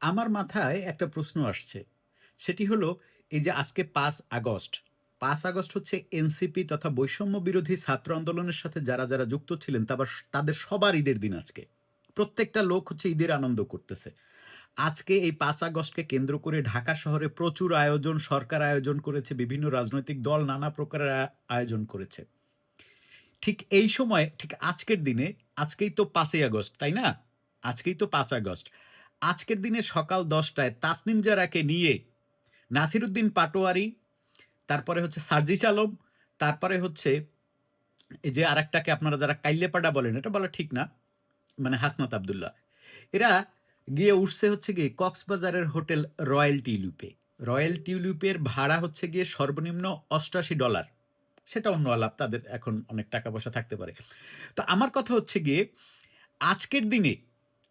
আমার মাথায় একটা প্রশ্ন আসছে। সেটি হলো, এই যে আজকে পাঁচ আগস্ট পাঁচ আগস্ট হচ্ছে এনসিপি তথা বৈষম্য বিরোধী ছাত্র আন্দোলনের সাথে যারা যারা যুক্ত ছিলেন তাদের সবার ঈদের দিন আজকে। প্রত্যেকটা লোক হচ্ছে ঈদের আনন্দ করতেছে। আজকে এই পাঁচ আগস্টকে কেন্দ্র করে ঢাকা শহরে প্রচুর আয়োজন, সরকার আয়োজন করেছে, বিভিন্ন রাজনৈতিক দল নানা প্রকারের আয়োজন করেছে। ঠিক এই সময়, ঠিক আজকের দিনে, আজকেই তো পাঁচই আগস্ট, তাই না? আজকেই তো পাঁচ আগস্ট। আজকের দিনে সকাল দশটায় তাসনিম জারাকে নিয়ে নাসিরুদ্দিন পাটোয়ারি, তারপরে হচ্ছে সার্জিস আলম, তারপরে হচ্ছে এই যে আরেকটাকে আপনারা যারা কাইল্লেপাডা বলেন, এটা বলা ঠিক না মানে হাসনাত আবদুল্লাহ, এরা গিয়ে উঠছে হচ্ছে গিয়ে কক্সবাজারের হোটেল রয়্যাল টিউলিপে। রয়্যাল টিউলিপের ভাড়া হচ্ছে গিয়ে সর্বনিম্ন অষ্টাশি ডলার। সেটা অন্য আলাপ, তাদের এখন অনেক টাকা পয়সা থাকতে পারে। তো আমার কথা হচ্ছে গিয়ে, আজকের দিনে,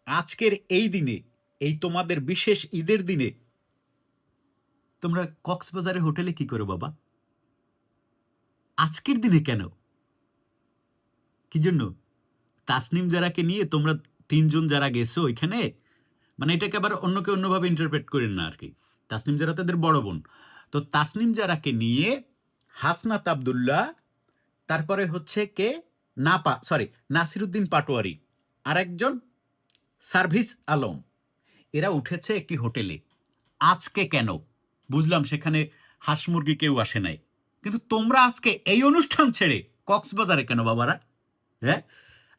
আজকের এই দিনে এই তোমাদের বিশেষ ঈদের দিনে তোমরা কক্সবাজারের হোটেলে কি করো বাবা? আজকের দিনে কেন? কি জন্য? তাসনিম যারাকে নিয়ে তোমরা তিনজন যারা গেছো ওইখানে মানে এটাকে আবার অন্যকে অন্যভাবে ইন্টারপ্রেট করেন না আর কি তাসনিম যারা তাদের বড় বোন। তো তাসনিম যারাকে নিয়ে হাসনাত আবদুল্লাহ, তারপরে হচ্ছে কে? নাপা সরি নাসিরুদ্দিন পাটোয়ারি। আরেকজন সার্ভিস আলম। এরা উঠেছে একটি হোটেলে। আজকে কেন? বুঝলাম সেখানে হাঁস মুরগি কেউ আসে নাই। কিন্তু তোমরা আজকে এই অনুষ্ঠান ছেড়ে কক্সবাজারে কেন বাবারা? হ্যাঁ?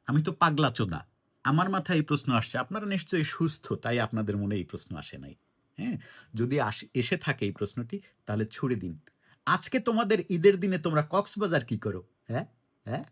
আমি তো পাগলা চোদা। আমার মাথায় এই প্রশ্ন আসছে। আপনারা নিশ্চয়ই সুস্থ, তাই আপনাদের মনে এই প্রশ্ন আসে নাই। হ্যাঁ? যদি এসে থাকে এই প্রশ্নটি, তাহলে ছুড়ে দিন। আজকে তোমাদের ঈদের দিনে তোমরা কক্সবাজার কি করো? হ্যাঁ? হ্যাঁ?